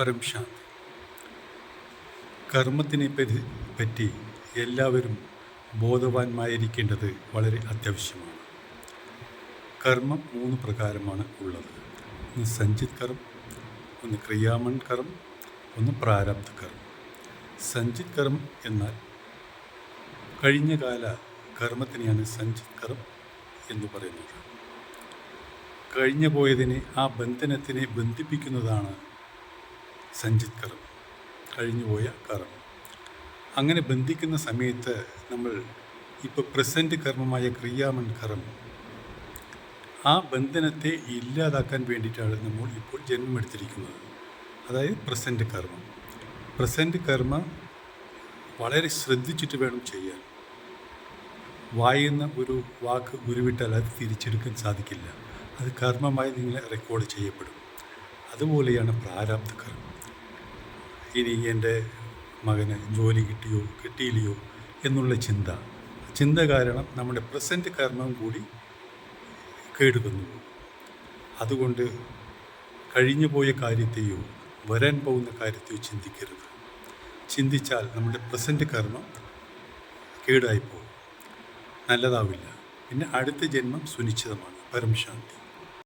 പരംശാന്തി. കർമ്മത്തിനെ പറ്റി പറ്റി എല്ലാവരും ബോധവാന്മായിരിക്കേണ്ടത് വളരെ അത്യാവശ്യമാണ്. കർമ്മം മൂന്ന് പ്രകാരമാണ് ഉള്ളത്. ഒന്ന് സഞ്ചിത് കർമ്മം ഒന്ന് ക്രിയാമൺ കർമ്മം ഒന്ന് പ്രാരബ്ധ കർമ്മം. സഞ്ചിത് കർമ്മം എന്നാൽ കഴിഞ്ഞ കാല കർമ്മത്തിനെയാണ് സഞ്ചിത് കർമ്മം എന്ന് പറയുന്നത്. കഴിഞ്ഞു പോയതിനെ ആ ബന്ധനത്തിനെ ബന്ധിപ്പിക്കുന്നതാണ് സഞ്ചിത് കർമ്മം കഴിഞ്ഞുപോയ കർമ്മം അങ്ങനെ ബന്ധിക്കുന്ന സമയത്ത് നമ്മൾ ഇപ്പോൾ പ്രസന്റ് കർമ്മമായ ക്രിയാമൻ കർമ്മം. ആ ബന്ധനത്തെ ഇല്ലാതാക്കാൻ വേണ്ടിയിട്ടാണ് നമ്മൾ ഇപ്പോൾ ജന്മമെടുത്തിരിക്കുന്നത് അതായത് പ്രസന്റ് കർമ്മം. പ്രസന്റ് കർമ്മം വളരെ ശ്രദ്ധിച്ചിട്ട് വേണം ചെയ്യാൻ. വായുന്ന ഒരു വാക്ക് ഉരുവിട്ടാൽ അത് തിരിച്ചെടുക്കാൻ സാധിക്കില്ല. അത് കർമ്മമായി നിങ്ങളെ റെക്കോർഡ് ചെയ്യപ്പെടും. അതുപോലെയാണ് പ്രാരാബ്ധ കർമ്മം. ഇനി എന്റെ മകന് ജോലി കിട്ടിയോ കിട്ടിയില്ലയോ എന്നുള്ള ചിന്ത. ചിന്ത കാരണം നമ്മുടെ പ്രസന്റ് കർമ്മം കൂടി കേടുക്കുന്നു അതുകൊണ്ട് കഴിഞ്ഞു പോയ കാര്യത്തെയോ വരാൻ പോകുന്ന കാര്യത്തെയോ ചിന്തിക്കരുത്. ചിന്തിച്ചാൽ നമ്മുടെ പ്രസന്റ് കർമ്മം കേടായിപ്പോകും. നല്ലതാവില്ല. പിന്നെ അടുത്ത ജന്മം സുനിശ്ചിതമാണ്. പരംശാന്തി